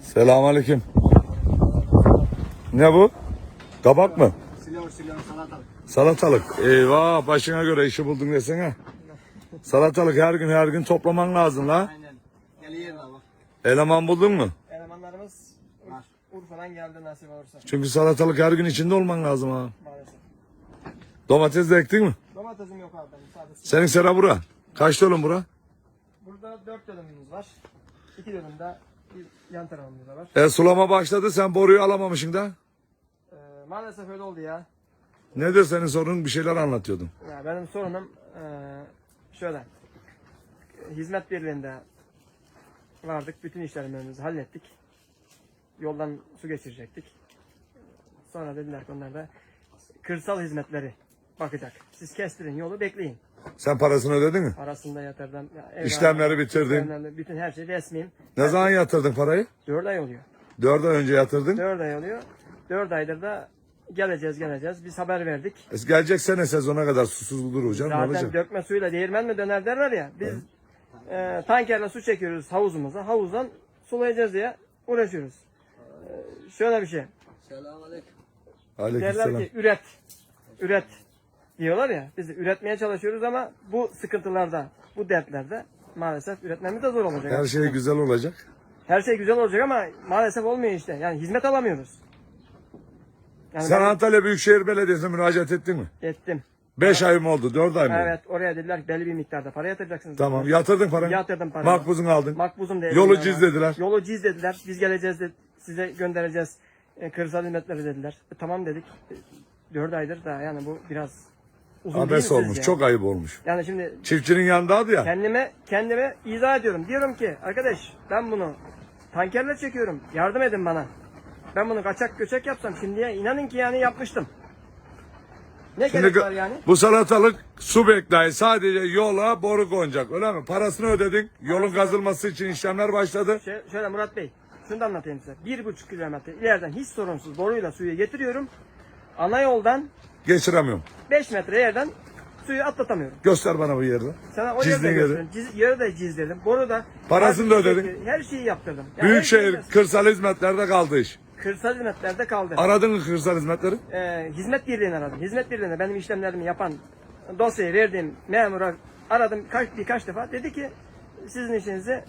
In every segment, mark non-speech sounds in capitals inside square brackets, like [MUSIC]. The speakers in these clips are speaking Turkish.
Selamünaleyküm. Ne bu? Kabak mı? Silivri silivri salatalık. Salatalık. Eyvah başına göre işi buldun desene. Salatalık her gün her gün toplaman lazım la. Aynen. Geliyor. Eleman buldun mu? Elemanlarımız Var. Urfa'dan geldi nasip olursa Çünkü salatalık her gün içinde olman lazım ha. maalesef. Domates de ektin mi? Domatesim yok abi benim sadece. Senin sera bura. Kaç dönüm bura? Burada 4 dönümümüz var. 2 dönümde bir yan tarafımızda var. E sulama başladı sen boruyu alamamışsın da. Ee, maalesef öyle oldu ya. Nedir senin sorunun bir şeyler anlatıyordun. ya benim sorunum eee, şöyle. Hizmet birliğinde vardık. Bütün işlemlerimizi hallettik. Yoldan su geçirecektik. Sonra dediler ki onlar da kırsal hizmetleri bakacak. Siz kestirin yolu bekleyin. Sen parasını ödedin mi? Arasında yatırdım. Ya, ev İşlemleri bitirdin. işlemleri, bütün her şey resmiyim. Ne zaman yatırdın parayı? 4 ay oluyor. Dört ay önce yatırdın. 4 ay oluyor. 4 aydır da geleceğiz geleceğiz. Biz haber verdik. E, Gelecek sene sezona kadar susuz. Ne Zaten olacak? dökme suyla değirmen mi döner derler ya. Biz e, tankerle su çekiyoruz havuzumuza. Havuzdan sulayacağız diye uğraşıyoruz. E, şöyle bir şey. Selamünaleyküm. Derler ki üret. Üret diyorlar ya. Biz de üretmeye çalışıyoruz ama bu sıkıntılarda, bu dertlerde maalesef üretmemiz de zor olacak. Her şey güzel olacak. Her şey güzel olacak ama maalesef olmuyor işte. Yani hizmet alamıyoruz. Yani Sen ben Antalya Büyükşehir Belediyesi'ne müracaat ettin mi? ettim. Beş ay mı oldu? Dört ay mı? Evet oraya dediler ki belli bir miktarda para yatıracaksınız. Tamam dediler. yatırdın paranı. Yatırdım parayı. Makbuzunu aldın. Makbuzum da Yolu var. cizlediler. Yolu cizlediler. Biz geleceğiz de size göndereceğiz. E, kırsal hizmetleri dediler. E, tamam dedik. E, Dört aydır da yani bu biraz uzun Abes olmuş. Çok ayıp olmuş. Yani şimdi Çiftçinin yanındaydı ya. kendime kendime izah ediyorum. Diyorum ki arkadaş ben bunu tankerle çekiyorum. Yardım edin bana. Ben bunu kaçak göçek yapsam şimdiye inanın ki yani yapmıştım. Ne Şimdi gerek var yani? bu salatalık su bekleyi sadece yola boru konacak öyle mi? Parasını ödedin. Yolun kazılması için işlemler başladı. Şöyle, şöyle Murat Bey, şunu da anlatayım size. Bir buçuk kilometre ileriden hiç sorunsuz boruyla suyu getiriyorum. Ana yoldan Geçiremiyorum. 5 metre yerden suyu atlatamıyorum. Göster bana bu yeri. Sana o yerde yeri. göstereyim. Ciz, yeri de cizdirdim. Boru da. Parasını da her şeyi- ödedin. Her şeyi yaptırdım. Yani her Büyükşehir kırsal hizmetlerde kaldı iş. Kırsal hizmetlerde kaldı. Aradın mı kırsal hizmetleri? Ee, hizmet birliğini aradım. Hizmet birliğine benim işlemlerimi yapan dosyayı verdiğim memura aradım kaç, birkaç defa. Dedi ki sizin işinizi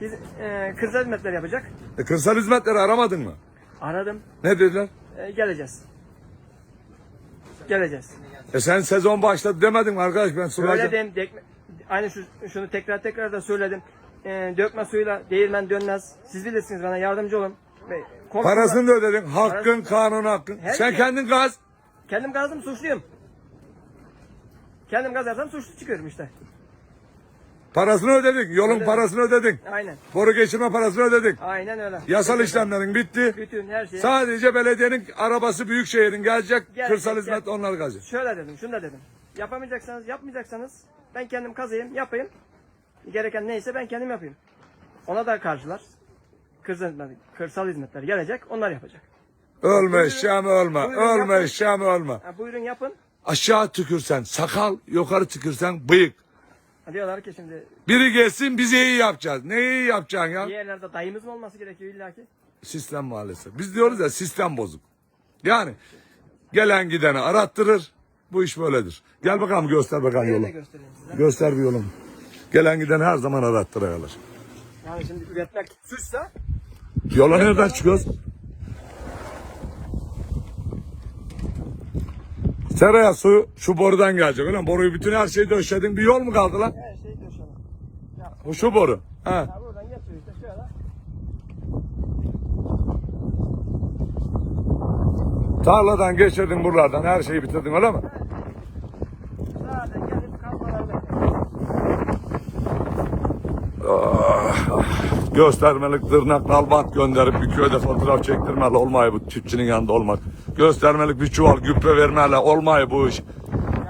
hiz, e, kırsal hizmetler yapacak. E, kırsal hizmetleri aramadın mı? Aradım. Ne dediler? E, geleceğiz. Geleceğiz. E sen sezon başladı demedin mi arkadaş ben sulayacağım. Söyledim. Dekme, aynı şu, şunu tekrar tekrar da söyledim. Ee, dökme suyla değirmen dönmez. Siz bilirsiniz bana yardımcı olun. Ve komşular- Parasını da ödedin. Hakkın, Parasını- kanun hakkın. Her Sen şey- kendin gaz. Kendim gazdım suçluyum. Kendim gazarsam suçlu çıkıyorum işte. Parasını ödedin. Yolun Ödedim. parasını ödedin. Aynen. Boru geçirme parasını ödedin. Aynen öyle. Yasal işlemlerin bitti. Bütün her şey. Sadece belediyenin arabası büyükşehirin gelecek. Gel, kırsal hizmet gel. onlar kazacak. Şöyle dedim, şunu da dedim. Yapamayacaksanız, yapmayacaksanız ben kendim kazayım, yapayım. Gereken neyse ben kendim yapayım. Ona da karşılar. Kırsal, hizmetler- kırsal hizmetler gelecek, onlar yapacak. Ölme eşeğim ölme. buyurun Ölme yapın. eşeğim ölme. Ha, buyurun yapın. Aşağı tükürsen sakal, yukarı tükürsen bıyık. Diyorlar ki şimdi Biri gelsin bize iyi yapacağız. Neyi iyi yapacaksın ya? yerlerde dayımız mı olması gerekiyor illaki? Sistem maalesef. Biz diyoruz ya sistem bozuk. Yani gelen gideni arattırır. Bu iş böyledir. Gel bakalım göster bakalım yolu. de göstereyim size. Göster bir yolunu. Gelen gideni her zaman arattırıyorlar. Yani şimdi üretmek suçsa Yola nereden çıkıyoruz? Seraya su şu borudan gelecek. Ulan boruyu bütün her şeyi döşedin. Bir yol mu kaldı lan? her şey döşeme. Ya, Bu şu boru. Ha. ya buradan getiriyor işte şöyle. Tarladan geçirdin buralardan. Her şeyi bitirdin öyle mi? Zaten gelip kalmalarda. Göstermelik tırnak nalbant gönderip bir köyde fotoğraf çektirmeli olmayı bu çiftçinin yanında olmak. Göstermelik bir çuval gübre vermeli olmayı bu iş.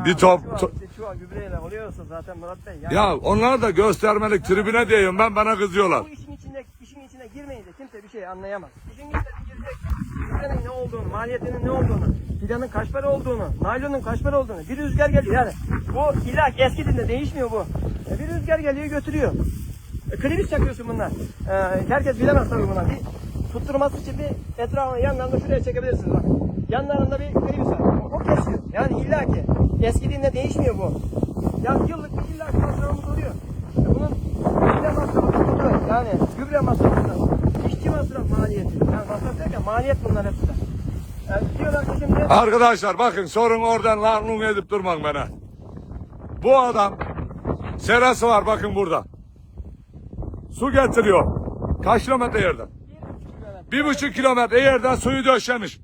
Bir top, Çuval, çuval gübreyle oluyorsa zaten Murat Bey. Yani ya onlar da göstermelik tribüne diyorum ben bana kızıyorlar. Bu işin içine, işin içine girmeyince kimse bir şey anlayamaz. İşin içine girecek. Gübrenin ne olduğunu, maliyetinin ne olduğunu, fidanın kaç para olduğunu, naylonun kaç para olduğunu. Bir rüzgar geliyor yani. Bu ilak eski dilde değişmiyor bu. E, bir rüzgar geliyor götürüyor. E, klibis çakıyorsun bunlar. E, herkes bilemez tabii bunlar. Bir tutturması için bir etrafına yanlarında şuraya çekebilirsiniz bak. Yanlarında bir klibis var. O kesiyor. Yani illaki eskidiğinde değişmiyor bu. Ya yıllık bir illaki masrafımız oluyor. E, bunun gübre masrafı oluyor. Yani gübre masrafı, işçi masrafı maliyeti. Yani masraf derken maliyet bunlar hepsi. Yani diyorlar ki şimdi Arkadaşlar bakın sorun oradan lan edip durmak bana. Bu adam serası var bakın burada. Su getiriyor. Kaç kilometre yerden? Bir buçuk kilometre yerden suyu döşemiş.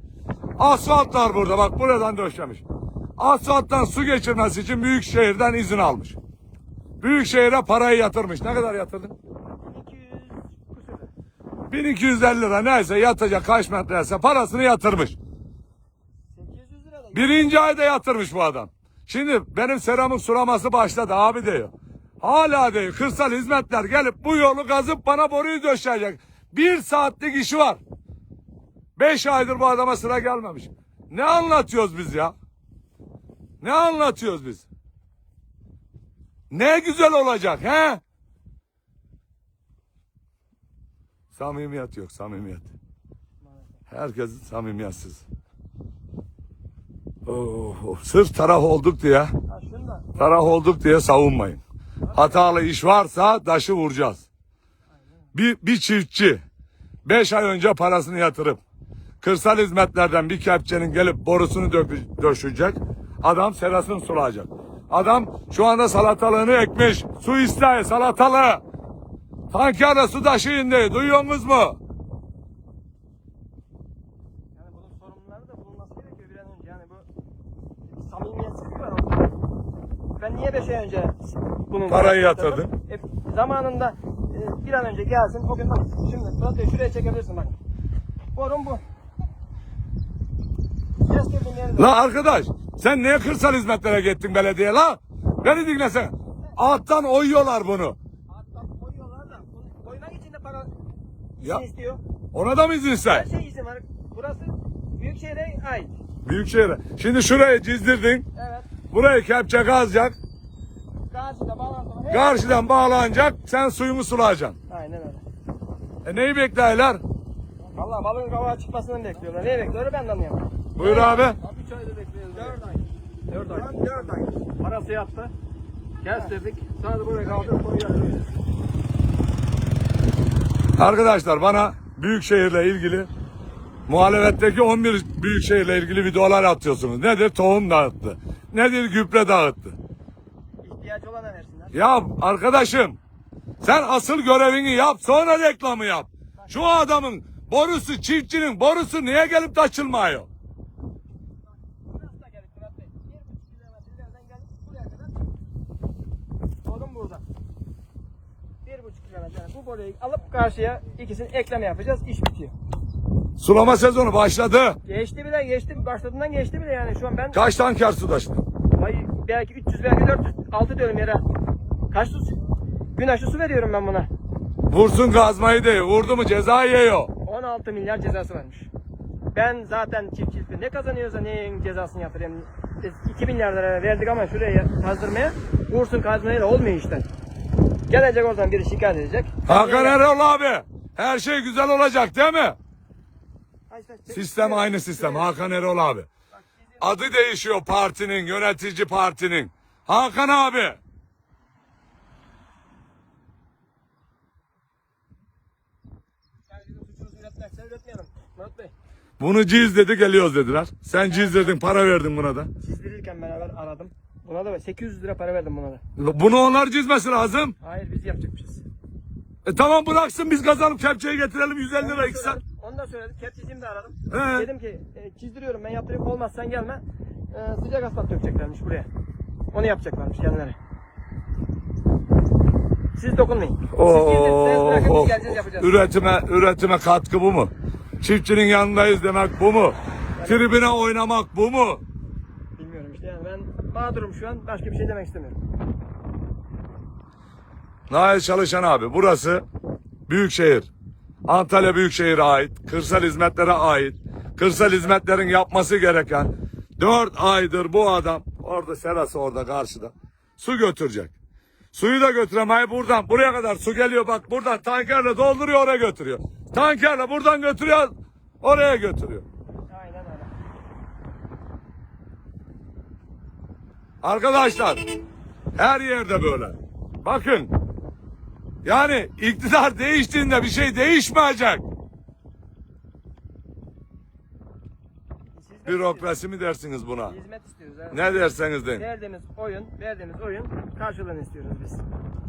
Asfalt var burada bak buradan döşemiş. Asfalttan su geçirmesi için büyük şehirden izin almış. Büyük şehire parayı yatırmış. Ne kadar yatırdın? 200 küsür. 1250 lira neyse yatacak kaç metreyse parasını yatırmış. 800 lira da Birinci ayda yatırmış bu adam. Şimdi benim seramın sulaması başladı abi diyor. Hala diyor kırsal hizmetler gelip bu yolu kazıp bana boruyu döşeyecek. Bir saatlik işi var. Beş aydır bu adama sıra gelmemiş. Ne anlatıyoruz biz ya? Ne anlatıyoruz biz? Ne güzel olacak he? Samimiyet yok samimiyet. Herkes samimiyetsiz. Oh, oh, sırf taraf olduk diye, taraf olduk diye savunmayın. Hatalı iş varsa taşı vuracağız. Bir, bir çiftçi beş ay önce parasını yatırıp kırsal hizmetlerden bir kepçenin gelip borusunu dökü- döşecek. Adam serasını sulayacak. Adam şu anda salatalığını ekmiş. Su isteği salatalığı. Tankerle su taşıyın diye. Duyuyorsunuz mu? yani bunun sorunları da bulunması gerekiyor bir an önce. Yani bu bir samimiyetsizlik var ortada. Ben niye 5 ay önce bunun Parayı yatırdın. E, zamanında e, bir an önce gelsin. O gün bak şimdi Fırat Bey şuraya çekebilirsin bak. Borun bu. Kestirdim. La arkadaş sen niye kırsal hizmetlere gittin belediye la? Beni dinlesene. Alttan oyuyorlar bunu. Hatta koyuyorlar da bunu koymak için de para izin Ya. istiyor. Ona da mı izin Her sen? şey izin var. Burası Büyükşehir'e ait. Büyükşehir'e. Şimdi şurayı çizdirdin. Evet. Burayı kepçe kazacak. Karşıda bağlantılı. her- Karşıdan bağlanacak. Sen suyunu sulayacaksın. Aynen öyle. E neyi beklerler? Valla balığın kavağa çıkmasını bekliyorlar. Neyi bekliyorlar ben de anlayamadım. Buyur abi. 3 ayda bekliyoruz. 4 ay. 4 ay. 4 ay. Parası yattı. Kestirdik. Sadece buraya kaldırıp koyuyoruz. Arkadaşlar bana Büyükşehir'le ilgili muhalefetteki 11 Büyükşehir'le ilgili videolar atıyorsunuz. Nedir? Tohum dağıttı. Nedir? Gübre dağıttı. İhtiyacı olana versinler. Ya arkadaşım sen asıl görevini yap sonra reklamı yap. Şu adamın borusu çiftçinin borusu niye gelip Murat Bey. 1,5 kilometre ileriden gelip buraya kadar. Sorun burada. 1,5 kilometre. Yani bu boruyu alıp karşıya ikisini ekleme yapacağız. İş bitiyor. Sulama sezonu başladı. Geçti bile geçti. Başladığından geçti bile yani. Şu an ben Kaç tanker su taşıdı? Ay, belki 300 belki 400 6 diyorum yere. Kaç su? Gün aşı su veriyorum ben buna. Vursun gazmayı değil. Vurdu mu ceza yiyor. 16 milyar cezası varmış. Ben zaten çiftçilikte ne kazanıyorsa neyin cezasını yatırayım. Biz 2 milyar lira verdik ama şuraya kazdırmaya. Vursun kazmayla olmuyor işte. Gelecek oradan biri şikayet edecek. Hakan Erol abi. Her şey güzel olacak değil mi? Sistem aynı sistem. Hakan Erol abi. Adı değişiyor partinin, yönetici partinin. Hakan abi. Bunu ciz dedi geliyoruz dediler. Sen ciz dedin para verdin buna da. Çizdirirken beraber aradım. Buna da 800 lira para verdim buna da. Bunu onlar cizmesi lazım. Hayır biz yapacakmışız. E tamam bıraksın biz kazanıp kepçeyi getirelim 150 lira Onu Onu da söyledim. Kepçecimi de aradım. He. Dedim ki e, çizdiriyorum ben yaptırıyorum olmaz sen gelme. E, sıcak asfalt dökeceklermiş buraya. Onu yapacaklarmış kendileri. Siz dokunmayın. Siz çizdirin, bırakın biz geleceğiz yapacağız. Üretime, üretime katkı bu mu? Çiftçinin yanındayız demek bu mu? Tribüne oynamak bu mu? Bilmiyorum işte yani ben mağdurum şu an başka bir şey demek istemiyorum. Nail Çalışan abi burası Büyükşehir. Antalya Büyükşehir'e ait. Kırsal hizmetlere ait. Kırsal hizmetlerin yapması gereken 4 aydır bu adam orada serası orada karşıda su götürecek. Suyu da götüremeyi buradan buraya kadar su geliyor bak buradan tankerle dolduruyor oraya götürüyor. Tankerle buradan götürüyor oraya götürüyor. Aynen öyle. Arkadaşlar her yerde böyle. Bakın yani iktidar değiştiğinde bir şey değişmeyecek. Bürokrasi mi dersiniz buna? Hizmet istiyoruz. Evet. Ne derseniz deyin. Verdiğimiz oyun, verdiğimiz oyun karşılığını istiyoruz biz.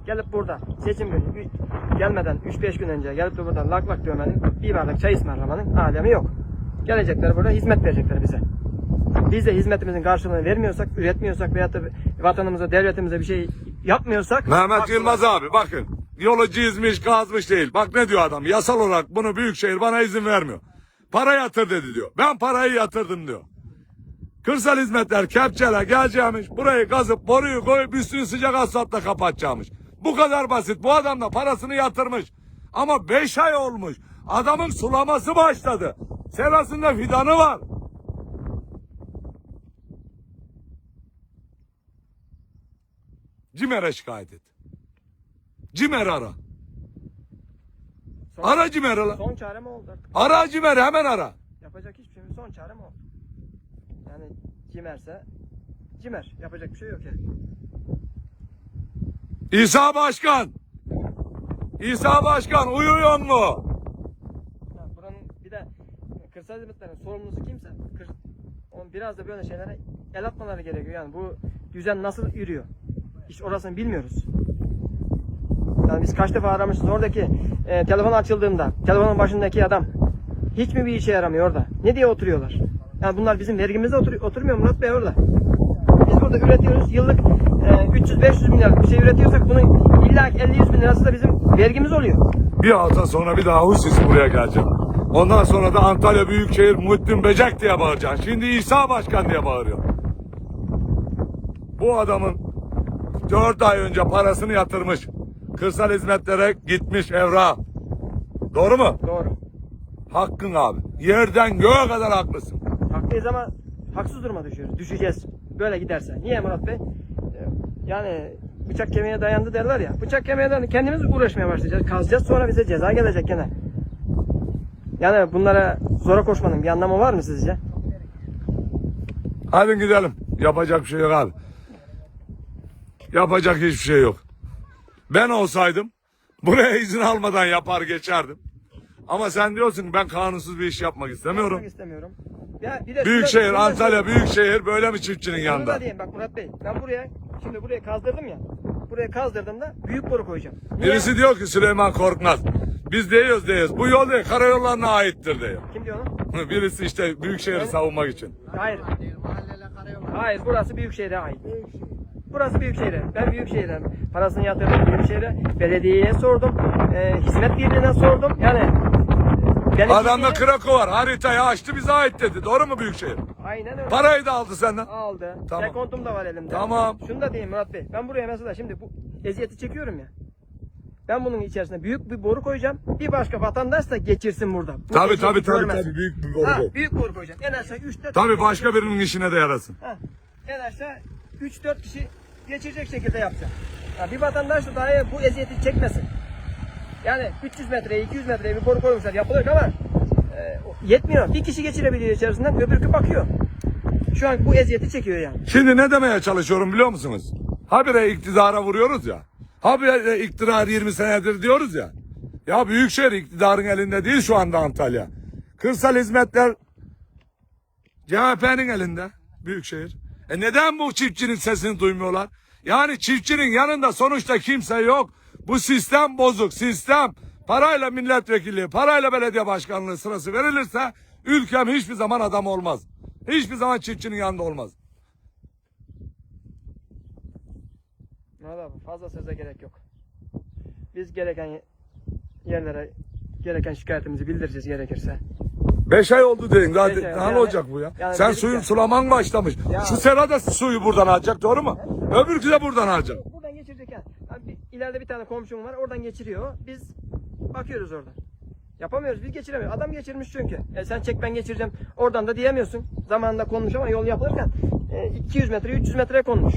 Gelip burada seçim günü üç- gelmeden 3-5 gün önce gelip de buradan lak lak dövmenin bir bardak çay ısmarlamanın alemi yok. Gelecekler burada hizmet verecekler bize. Biz de hizmetimizin karşılığını vermiyorsak, üretmiyorsak veyahut da vatanımıza, devletimize bir şey yapmıyorsak Mehmet Yılmaz abi bakın yolu çizmiş kazmış değil. Bak ne diyor adam yasal olarak bunu Büyükşehir bana izin vermiyor. Para yatır dedi diyor. Ben parayı yatırdım diyor. Kırsal hizmetler kepçeler geleceğimiş. Burayı kazıp boruyu koyup üstünü sıcak asfaltla kapatacakmış. Bu kadar basit. Bu adam da parasını yatırmış. Ama 5 ay olmuş. Adamın sulaması başladı. Serasında fidanı var. Cimer'e şikayet et. Cimer ara. Son, Ara Cimer'i lan. son çarem oldu artık. Ara Cimer'i hemen ara. Yapacak hiçbir şey. Son çarem oldu. Yani cimerse cimer. Yapacak bir şey yok yani. İsa Başkan. İsa Başkan uyuyor mu? Ya buranın bir de kırsal hizmetlerin sorumlusu kimse kır, onun biraz da böyle şeylere el atmaları gerekiyor. Yani bu düzen nasıl yürüyor? Hiç orasını bilmiyoruz. Yani biz kaç defa aramışız oradaki e, telefon açıldığında telefonun başındaki adam hiç mi bir işe yaramıyor orada? Ne diye oturuyorlar? Yani bunlar bizim vergimizde otur, oturmuyor Murat Bey orada. Biz burada üretiyoruz yıllık e, 300-500 milyar bir şey üretiyorsak bunun illa 50-100 bin lirası da bizim vergimiz oluyor. Bir hafta sonra bir daha hususi buraya geleceğim. Ondan sonra da Antalya Büyükşehir Muhittin Becek diye bağıracaksın. Şimdi İsa Başkan diye bağırıyor. Bu adamın 4 ay önce parasını yatırmış. Kırsal hizmetlere gitmiş evra. Doğru mu? Doğru. Hakkın abi. Yerden göğe kadar haklısın. Haklıyız ama haksız duruma düşüyoruz. Düşeceğiz. Böyle giderse. Niye Murat Bey? Ee, Yani bıçak kemiğe dayandı derler ya. Bıçak kemiğe dayandı. Kendimiz uğraşmaya başlayacağız. Kazacağız sonra bize ceza gelecek gene. Yani bunlara zora koşmanın bir anlamı var mı sizce? Hadi gidelim. Yapacak bir şey yok abi. Yapacak hiçbir şey yok. Ben olsaydım buraya izin almadan yapar geçerdim. Ama sen diyorsun ki ben kanunsuz bir iş yapmak istemiyorum. Yapmak istemiyorum. Ya bir de Büyükşehir, Antalya Büyükşehir böyle mi çiftçinin Şunu yanında? da diyeyim bak Murat Bey. Ben buraya şimdi buraya kazdırdım ya. Buraya kazdırdığımda büyük boru koyacağım. Niye? Birisi diyor ki Süleyman Korkmaz. Biz diyoruz diyoruz. Bu yol değil karayollarına aittir diyor. Kim diyor onu? [LAUGHS] Birisi işte Büyükşehir'i savunmak için. Hayır. Hayır burası Büyükşehir'e ait. Burası Büyükşehir'e. Ben Büyükşehir'e parasını yatırdım Büyükşehir'e. Belediyeye sordum. E, hizmet birliğine sordum. Yani e, benim Adamda bildiğim- Krakow var. Haritayı açtı bize ait dedi. Doğru mu Büyükşehir? Aynen öyle. Parayı da aldı senden. aldı. Tamam. Dekontum da var elimde. Tamam. Şunu da diyeyim Murat Bey. Ben buraya mesela şimdi bu eziyeti çekiyorum ya. Ben bunun içerisine büyük bir boru koyacağım. Bir başka vatandaş da geçirsin burada. Bu Tabii eziyeti tabii tabii, görmesin. tabii büyük bir boru Ha, büyük boru koyacağım. En aşağı 3 4 Tabii başka birinin işine de yarasın. Ha, en aşağı 3-4 kişi geçirecek şekilde yapacağım. Ha, bir vatandaş da dahi bu eziyeti çekmesin. Yani 300 metreye 200 metreye bir boru koymuşlar yapılır ama e, yetmiyor. Bir kişi geçirebiliyor içerisinden öbürkü bakıyor. Şu an bu eziyeti çekiyor yani. Şimdi ne demeye çalışıyorum biliyor musunuz? Habire iktidara vuruyoruz ya. Habire iktidar 20 senedir diyoruz ya. Ya Büyükşehir iktidarın elinde değil şu anda Antalya. Kırsal hizmetler CHP'nin elinde Büyükşehir. E neden bu çiftçinin sesini duymuyorlar? Yani çiftçinin yanında sonuçta kimse yok. Bu sistem bozuk sistem. Parayla milletvekilliği, parayla belediye başkanlığı sırası verilirse ülkem hiçbir zaman adam olmaz. Hiçbir zaman çiftçinin yanında olmaz. Murat abi fazla söze gerek yok. Biz gereken yerlere gereken şikayetimizi bildireceğiz gerekirse. Beş ay oldu deyin. Daha, Beş ay, daha ne yani- olacak bu ya? yani Sen dedik suyun ya. sulaman başlamış. Ya. Şu sera da suyu buradan alacak doğru mu? Öbürkü de buradan alacak. Buradan geçirecek yani. yani bir, ileride bir tane komşum var oradan geçiriyor. Biz bakıyoruz oradan. Yapamıyoruz biz geçiremiyoruz. Adam geçirmiş çünkü. E sen çek ben geçireceğim. Oradan da diyemiyorsun. Zamanında konmuş ama yol yapılırken e, 200 metre 300 metreye konmuş.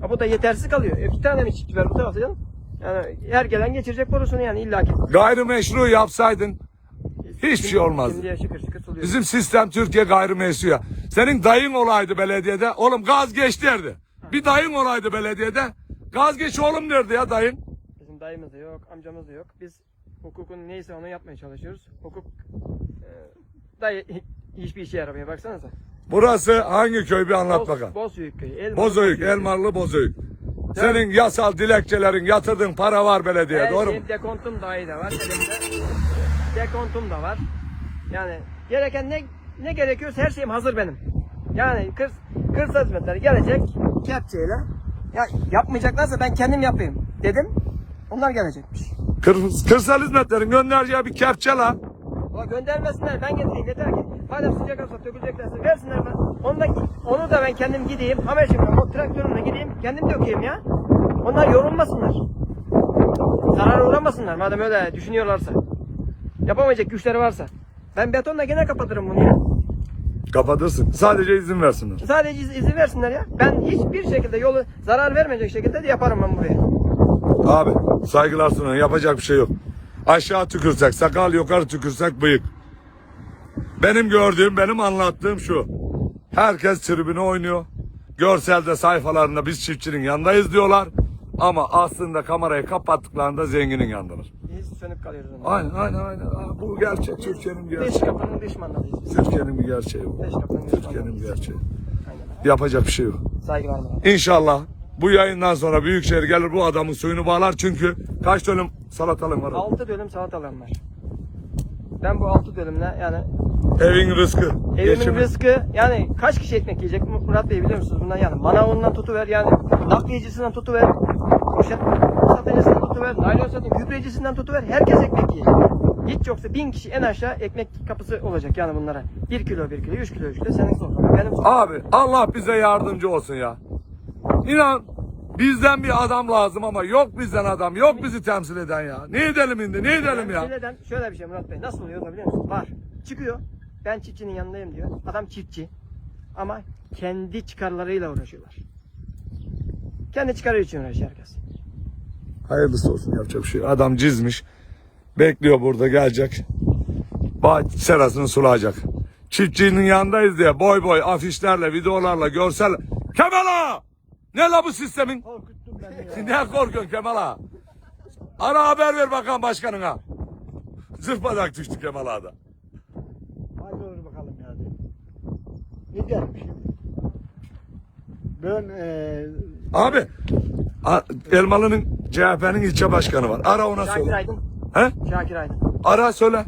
Ha, bu da yetersiz kalıyor. E, bir tane mi çiftçi var bu tarafta canım? Yani her gelen geçirecek borusunu yani illaki. Gayrimeşru yapsaydın hiçbir şey olmazdı. Şimdiye şıkır şıkır suluyor. Bizim sistem Türkiye gayrimeşru ya. Senin dayın olaydı belediyede. Oğlum gaz geç derdi. Bir dayın olaydı belediyede. Gaz geç oğlum derdi ya dayın. Bizim dayımız da yok, amcamız da yok. Biz hukukun neyse onu yapmaya çalışıyoruz. Hukuk e, dayı [LAUGHS] hiçbir işe yaramıyor. Baksanıza. Burası hangi köy bir anlat bakalım. Bozüyük köyü. Elmalı Bozüyük, Elmarlı Bozüyük. Senin yasal dilekçelerin, yatırdığın para var belediyeye Her doğru mu? şey, dekontum dahi de var. [LAUGHS] Dekontum da var. Yani gereken ne ne gerekiyorsa her şeyim hazır benim. Yani kır, kırsal hizmetleri gelecek kepçeyle. Ya yapmayacaklarsa ben kendim yapayım dedim. Onlar gelecekmiş. Kır, kırsal hizmetlerin göndereceği bir kepçe lan. Ulan göndermesinler ben getireyim yeter ki. Madem sıcak olsa döküleceklerse versinler ben. Onu da, onu da ben kendim gideyim. Hameşimle o traktörümle gideyim. Kendim dökeyim ya. Onlar yorulmasınlar. Zarar uğramasınlar madem öyle düşünüyorlarsa. Yapamayacak güçleri varsa. Ben betonla gene kapatırım bunu ya. Kapatırsın. Sadece izin versinler. Sadece iz- izin versinler ya. Ben hiçbir şekilde yolu zarar vermeyecek şekilde de yaparım ben buraya. Abi saygılar sunuyorum. Yapacak bir şey yok. Aşağı tükürsek sakal, yukarı tükürsek bıyık. Benim gördüğüm, benim anlattığım şu. Herkes tribüne oynuyor. Görselde sayfalarında biz çiftçinin yanındayız diyorlar. Ama aslında kamerayı kapattıklarında zenginin yanındalar. Sönüp kalıyoruz. ondan. Aynen aynen aynen. Aa, Bu gerçek. Türkiye'nin Dış gerçeği. kapının biz. Türkiye'nin bir gerçeği bu. Kapının Türkiye'nin bir gerçeği. Aynen. Yapacak bir şey yok. Saygılar mı? İnşallah bu yayından sonra Büyükşehir gelir bu adamın suyunu bağlar. Çünkü kaç dönüm salatalım var. 6 dönüm salatalığım var. Ben bu 6 dönümle yani Evin rızkı. evimin geçimi. rızkı yani kaç kişi ekmek yiyecek Murat Bey biliyor musunuz bundan yani manavından tutuver yani nakliyecisinden tutuver poşet tutuver naylon satın gübrecisinden tutuver herkes ekmek yiyecek. Hiç yoksa bin kişi en aşağı ekmek kapısı olacak yani bunlara. 1 kilo 1 kilo 3 kilo 3 kilo senin sofran benim sofram. Abi Allah bize yardımcı olsun ya. İnan bizden bir adam lazım ama yok bizden adam. Yok bizi temsil eden ya. Ne edelim şimdi ne edelim ya. Şöyleden şöyle bir şey Murat Bey nasıl oluyor biliyor musun? Var. Çıkıyor. Ben çiftçinin yanındayım diyor. Adam çiftçi. Ama kendi çıkarlarıyla uğraşıyorlar. Kendi çıkarı için uğraşıyor herkes. Hayırlısı olsun yapacak bir şey. Adam cizmiş. Bekliyor burada gelecek. Bahç serasını sulayacak. Çiftçinin yanındayız diye boy boy afişlerle, videolarla, görsel. Kemal ağa! Ne la bu sistemin? Korkuttun beni ya. [LAUGHS] Ne korkuyorsun Kemal ağa? Ara haber ver bakalım başkanına. Zırpadak düştü Kemal ağa'da. Hadi olur bakalım yani. Ne şimdi? Ben eee Abi Elmalı'nın CHP'nin ilçe başkanı var. Ara ona Şakir söyle. Aydın. He? Şakir Aydın. Ara söyle.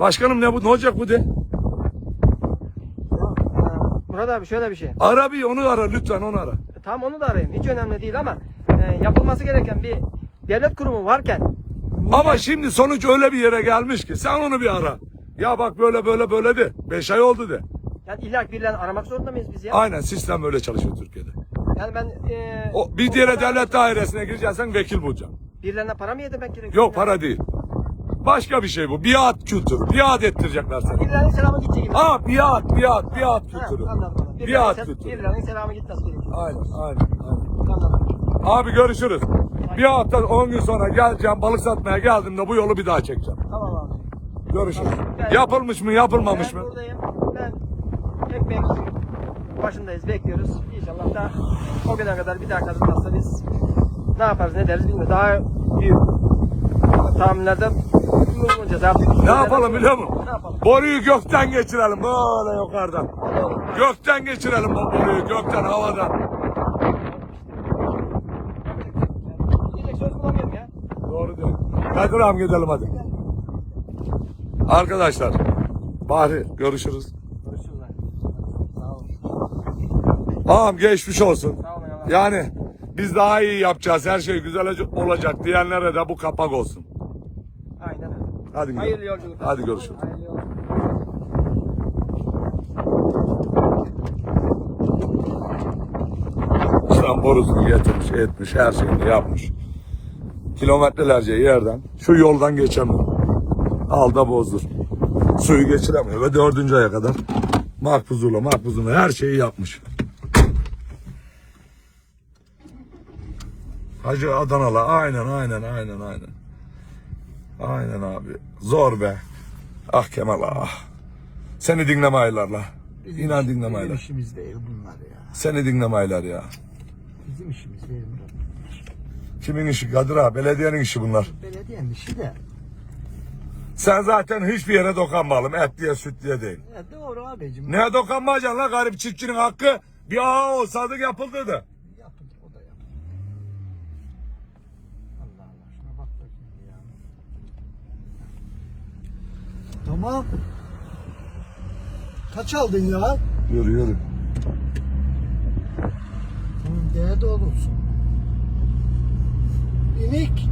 Başkanım ne bu? Ne olacak bu de? Ee, Murat abi şöyle bir şey. Ara bir onu ara lütfen onu ara. Tam onu da arayayım. Hiç önemli değil ama e, yapılması gereken bir devlet kurumu varken Ama şimdi sonuç öyle bir yere gelmiş ki sen onu bir ara. Ya bak böyle böyle böyle de. Beş ay oldu de. yani illa birilerini aramak zorunda mıyız biz ya? Aynen sistem böyle çalışıyor Türkiye'de. Yani ben e, O bir yere devlet dairesine gireceksen vekil bulacaksın. birilerine para mı yedirmek gerekiyor? Yok para değil. Başka bir şey bu. Biat kültürü. Biat ettirecekler seni. Birilerinin selamı gidecek gibi. Ha biat, biat, biat Ha, kültürü. anladım. Biat se- kültürü. birilerinin selamı gitmesi gerekiyor. Aynen, aynen, aynen. Anladım. Abi görüşürüz. Bir hafta 10 gün sonra geleceğim balık satmaya geldiğimde bu yolu bir daha çekeceğim. Tamam abi. Görüşürüz. Ben- Yapılmış mı yapılmamış ben mı? buradayım. Ben ekmeğimizin başındayız. Bekliyoruz. İnşallah da o güne kadar bir daha kazanmazsa biz ne yaparız ne deriz bilmiyorum. Daha büyük tahminlerde bulunacağız artık. Ne yapalım biliyor musun? Ne yapalım? Boruyu gökten geçirelim böyle yukarıdan. Gökten geçirelim bu boruyu gökten havadan. Doğru diyor. Kadir ağam gidelim hadi. Arkadaşlar Bahri görüşürüz. Görüşürüz lan. Sağ olun. Ağam geçmiş olsun. Sağ olun. Allah. Yani biz daha iyi yapacağız her şey güzel olacak diyenlere de bu kapak olsun. Aynen öyle. Hadi gidelim. Hayırlı yolculuklar. Hadi görüşürüz. Hayırlı yolculuklar. Sen borusunu getirmiş, etmiş, her şeyini yapmış. Kilometrelerce yerden şu yoldan geçemiyor. Al da bozdur. Suyu geçiremiyor ve dördüncü aya kadar makbuzuyla makbuzuyla her şeyi yapmış. Hacı Adanalı. Aynen aynen aynen aynen. Aynen abi. Zor be. Ah Kemal ah. Seni dinlemaylar la. Bizim İnan iş- Bizim dinlemaylar. işimiz değil bunlar ya. Seni dinlemaylar ya. Bizim işimiz değil Murat. Kimin işi Kadir abi? Belediyenin işi bunlar. Belediyenin işi de. Sen zaten hiçbir yere dokanmalım. Et diye süt diye değil. Ya doğru abicim. Ne dokanmayacaksın la garip çiftçinin hakkı? Bir ağa olsaydı yapıldı da. Yapıldı o da yapıldı. Allah Allah şuna bak bakayım ya. Tamam. Kaç aldın ya? Yürü yürü. Tamam değerli olursun. İnik.